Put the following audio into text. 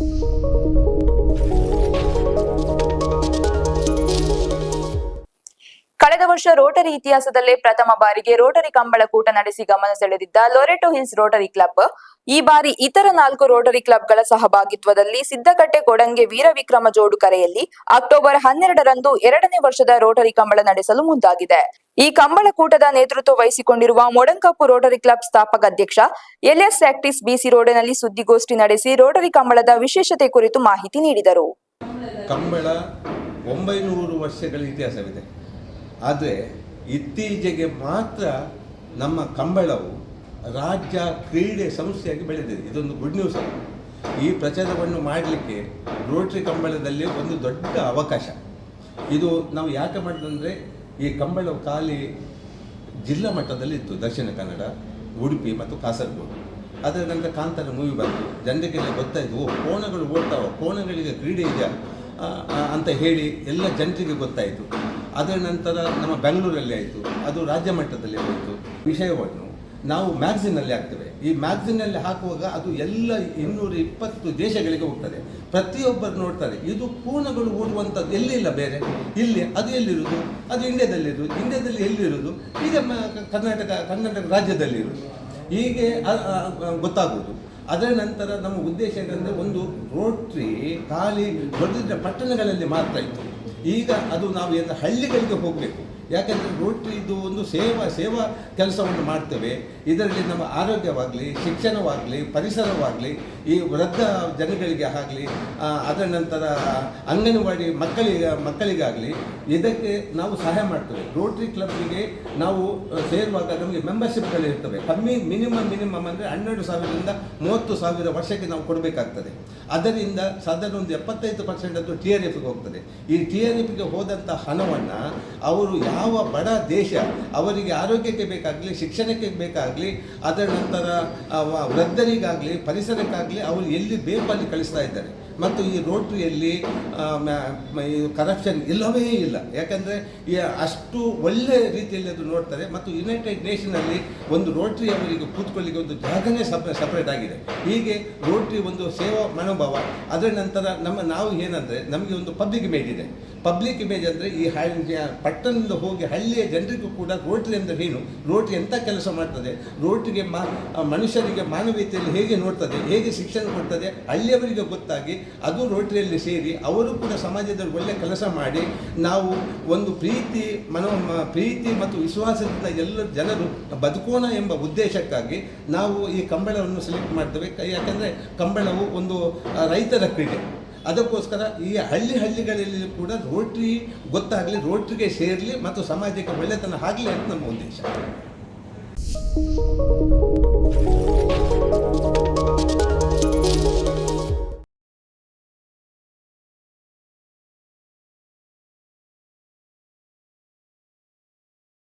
Thank you. ಕಳೆದ ವರ್ಷ Rotary ಇತಿಹಾಸದಲ್ಲೇ ಪ್ರಥಮ ಬಾರಿಗೆ ರೋಟರಿ ಕಂಬಳ ಕೂಟ ನಡೆಸಿ ಗಮನ ಸೆಳೆದಿದ್ದ ಲೊರೆಟೊ ಹಿಲ್ಸ್ ರೋಟರಿ ಕ್ಲಬ್, ಈ ಬಾರಿ ಇತರ ನಾಲ್ಕು ರೋಟರಿ ಕ್ಲಬ್ಗಳ ಸಹಭಾಗಿತ್ವದಲ್ಲಿ ಸಿದ್ದಕಟ್ಟೆ ಕೊಡಂಗೆ ವೀರವಿಕ್ರಮ ಜೋಡು ಕರೆಯಲ್ಲಿ ಅಕ್ಟೋಬರ್ ಹನ್ನೆರಡರಂದು ಎರಡನೇ ವರ್ಷದ ರೋಟರಿ ಕಂಬಳ ನಡೆಸಲು ಮುಂದಾಗಿದೆ. ಈ ಕಂಬಳ ಕೂಟದ ನೇತೃತ್ವ ವಹಿಸಿಕೊಂಡಿರುವ ಮೊಡಂಕಪ್ಪು ರೋಟರಿ ಕ್ಲಬ್ ಸ್ಥಾಪಕ ಅಧ್ಯಕ್ಷ ಎಲ್ಎಸ್ ಆಕ್ಟಿಸ್ ಬಿಸಿ ರೋಡಿನಲ್ಲಿ ಸುದ್ದಿಗೋಷ್ಠಿ ನಡೆಸಿ ರೋಟರಿ ಕಂಬಳದ ವಿಶೇಷತೆ ಕುರಿತು ಮಾಹಿತಿ ನೀಡಿದರು. ಕಂಬಳ ಒಂಬೈನೂರು ವರ್ಷಗಳ ಇತಿಹಾಸವಿದೆ. ಆದರೆ ಇತ್ತೀಚೆಗೆ ಮಾತ್ರ ನಮ್ಮ ಕಂಬಳವು ರಾಜ್ಯ ಕ್ರೀಡೆ ಸಂಸ್ಥೆಯಾಗಿ ಬೆಳೆದಿದೆ. ಇದೊಂದು ಗುಡ್ ನ್ಯೂಸ್ ಈ ಪ್ರಚಾರವನ್ನು ಮಾಡಲಿಕ್ಕೆ ರೋಟ್ರಿ ಕಂಬಳದಲ್ಲಿ ಒಂದು ದೊಡ್ಡ ಅವಕಾಶ. ಇದು ನಾವು ಯಾಕೆ ಮಾಡಿದಂದರೆ ಈ ಕಂಬಳವು ಖಾಲಿ ಜಿಲ್ಲಾ ಮಟ್ಟದಲ್ಲಿ ಇತ್ತು ದಕ್ಷಿಣ ಕನ್ನಡ ಉಡುಪಿ ಮತ್ತು ಕಾಸರಗೋಡು. ಅದರ ನಂತರ ಕಾಂತಾರ ಮೂವಿ ಬಂತು. ಜನರಿಗೆಲ್ಲ ಗೊತ್ತಾಯಿತು ಓ ಕೋಣಗಳು ಓಡ್ತಾವ ಕೋಣಗಳಿಗೆ ಕ್ರೀಡೆ ಇದೆ ಆ, ಆ, ಅಂತ ಹೇಳಿ ಎಲ್ಲ ಜನರಿಗೆ ಗೊತ್ತಾಯಿತು. ಅದರ ನಂತರ ನಮ್ಮ ಬೆಂಗಳೂರಲ್ಲಿ ಆಯಿತು. ಅದು ರಾಜ್ಯ ಮಟ್ಟದಲ್ಲಿ ಹೋಯಿತು. ವಿಷಯವನ್ನು ನಾವು ಮ್ಯಾಗ್ಝಿನಲ್ಲಿ ಹಾಕ್ತೇವೆ. ಈ ಮ್ಯಾಗ್ಝಿನಲ್ಲಿ ಹಾಕುವಾಗ ಅದು ಎಲ್ಲ ಇನ್ನೂರ ಇಪ್ಪತ್ತು ದೇಶಗಳಿಗೆ ಹೋಗ್ತದೆ. ಪ್ರತಿಯೊಬ್ಬರು ನೋಡ್ತಾರೆ, ಇದು ಪೂರ್ಣಗಳು ಓಡುವಂಥದ್ದು ಎಲ್ಲಿಲ್ಲ ಬೇರೆ? ಇಲ್ಲಿ ಅದು ಎಲ್ಲಿರುವುದು? ಅದು ಇಂಡಿಯಾದಲ್ಲಿರುವುದು? ಇಂಡಿಯಾದಲ್ಲಿ ಎಲ್ಲಿರುವುದು? ಈಗ ಕರ್ನಾಟಕ ಕರ್ನಾಟಕ ರಾಜ್ಯದಲ್ಲಿರುವುದು ಹೀಗೆ ಗೊತ್ತಾಗುವುದು. ಅದರ ನಂತರ ನಮ್ಮ ಉದ್ದೇಶ ಏನಂದರೆ ಒಂದು ರೋಟ್ರಿ ಖಾಲಿ ದೊಡ್ಡ ಪಟ್ಟಣಗಳಲ್ಲಿ ಮಾತ್ರ ಇತ್ತು. ಈಗ ಅದು ನಾವು ಏನು ಹಳ್ಳಿಗಳಿಗೆ ಹೋಗಬೇಕು. ಯಾಕಂದರೆ ರೋಟ್ರಿ ಇದು ಒಂದು ಸೇವಾ ಸೇವಾ ಕೆಲಸವನ್ನು ಮಾಡ್ತೇವೆ. ಇದರಲ್ಲಿ ನಮ್ಮ ಆರೋಗ್ಯವಾಗಲಿ, ಶಿಕ್ಷಣವಾಗಲಿ, ಪರಿಸರವಾಗಲಿ, ಈ ವೃದ್ಧ ಜನಗಳಿಗೆ ಆಗಲಿ ಅದರ ನಂತರ ಅಂಗನವಾಡಿ ಮಕ್ಕಳಿಗೆ, ಮಕ್ಕಳಿಗಾಗಲಿ ಇದಕ್ಕೆ ನಾವು ಸಹಾಯ ಮಾಡ್ತೇವೆ. ರೋಟ್ರಿ ಕ್ಲಬ್ಗೆ ನಾವು ಸೇರುವಾಗ ನಮಗೆ ಮೆಂಬರ್ಶಿಪ್ಗಳಿರ್ತವೆ ಕಮ್ಮಿ, ಮಿನಿಮಮ್ ಮಿನಿಮಮ್ ಅಂದರೆ ಹನ್ನೆರಡು ಸಾವಿರದಿಂದ ಮೂವತ್ತು ಸಾವಿರ ವರ್ಷಕ್ಕೆ ನಾವು ಕೊಡಬೇಕಾಗ್ತದೆ. ಅದರಿಂದ ಸಾಧಾರಣ ಒಂದು ಎಪ್ಪತ್ತೈದು ಪರ್ಸೆಂಟ್ ಅದು ಟಿ ಆರ್ ಎಫ್ಗೆ ಹೋಗ್ತದೆ. ಈ ಟಿ ಎಫ್ಗೆ ಹೋದಂಥ ಹಣವನ್ನು ಅವರು ಯಾವ ಬಡ ದೇಶ ಅವರಿಗೆ ಆರೋಗ್ಯಕ್ಕೆ ಬೇಕಾಗಲಿ, ಶಿಕ್ಷಣಕ್ಕೆ ಬೇಕಾಗಲಿ, ಅದರ ನಂತರ ವೃದ್ಧರಿಗಾಗಲಿ, ಪರಿಸರಕ್ಕಾಗಲಿ ಅವರು ಎಲ್ಲಿ ಬೇಕು ಅಲ್ಲಿ ಕಳಿಸ್ತಾ ಇದ್ದಾರೆ? ಮತ್ತು ಈ ರೋಟ್ರಿಯಲ್ಲಿ ಕರಪ್ಷನ್ ಇಲ್ಲವೇ ಇಲ್ಲ. ಯಾಕಂದರೆ ಅಷ್ಟು ಒಳ್ಳೆ ರೀತಿಯಲ್ಲಿ ಅದು ನೋಡ್ತಾರೆ. ಮತ್ತು ಯುನೈಟೆಡ್ ನೇಷನಲ್ಲಿ ಒಂದು ರೋಟ್ರಿ ಅವರಿಗೆ ಕೂತ್ಕೊಳ್ಳಿಕ್ಕೆ ಒಂದು ಜಾಗನೇ ಸಪ್ ಸಪ್ರೇಟ್ ಆಗಿದೆ. ಹೀಗೆ ರೋಟ್ರಿ ಒಂದು ಸೇವಾ ಮನೋಭಾವ. ಅದರ ನಂತರ ನಮ್ಮ ನಾವು ಏನಂದರೆ, ನಮಗೆ ಒಂದು ಪಬ್ಲಿಕ್ ಇಮೇಜ್ ಇದೆ. ಪಬ್ಲಿಕ್ ಇಮೇಜ್ ಅಂದರೆ ಈ ಪಟ್ಟಣದಿಂದ ಹೋಗಿ ಹಳ್ಳಿಯ ಜನರಿಗೂ ಕೂಡ ರೋಟ್ರಿ ಅಂದರೆ ಏನು? ರೋಟ್ರಿ ಎಂಥ ಕೆಲಸ ಮಾಡ್ತದೆ? ರೋಟ್ರಿಗೆ ಮಾ ಮನುಷ್ಯರಿಗೆ ಮಾನವೀಯತೆಯಲ್ಲಿ ಹೇಗೆ ನೋಡ್ತದೆ? ಹೇಗೆ ಶಿಕ್ಷಣ ಕೊಡ್ತದೆ? ಹಳ್ಳಿಯವರಿಗೆ ಗೊತ್ತಾಗಿ ಅದು ರೋಟ್ರಿಯಲ್ಲಿ ಸೇರಿ ಅವರು ಕೂಡ ಸಮಾಜದಲ್ಲಿ ಒಳ್ಳೆ ಕೆಲಸ ಮಾಡಿ ನಾವು ಒಂದು ಪ್ರೀತಿ, ಮನೋ ಪ್ರೀತಿ ಮತ್ತು ವಿಶ್ವಾಸದಿಂದ ಎಲ್ಲ ಜನರು ಬದುಕೋಣ ಎಂಬ ಉದ್ದೇಶಕ್ಕಾಗಿ ನಾವು ಈ ಕಂಬಳವನ್ನು ಸೆಲೆಕ್ಟ್ ಮಾಡ್ತೇವೆ. ಯಾಕಂದ್ರೆ ಕಂಬಳವು ಒಂದು ರೈತರ ಕ್ರೀಡೆ. ಅದಕ್ಕೋಸ್ಕರ ಈ ಹಳ್ಳಿ ಹಳ್ಳಿಗಳಲ್ಲಿ ಕೂಡ ರೋಟ್ರಿ ಗೊತ್ತಾಗಲಿ, ರೋಟ್ರಿಗೆ ಸೇರಲಿ ಮತ್ತು ಸಮಾಜಕ್ಕೆ ಒಳ್ಳೆತನ ಆಗಲಿ ಅಂತ ನಮ್ಮ ಉದ್ದೇಶ.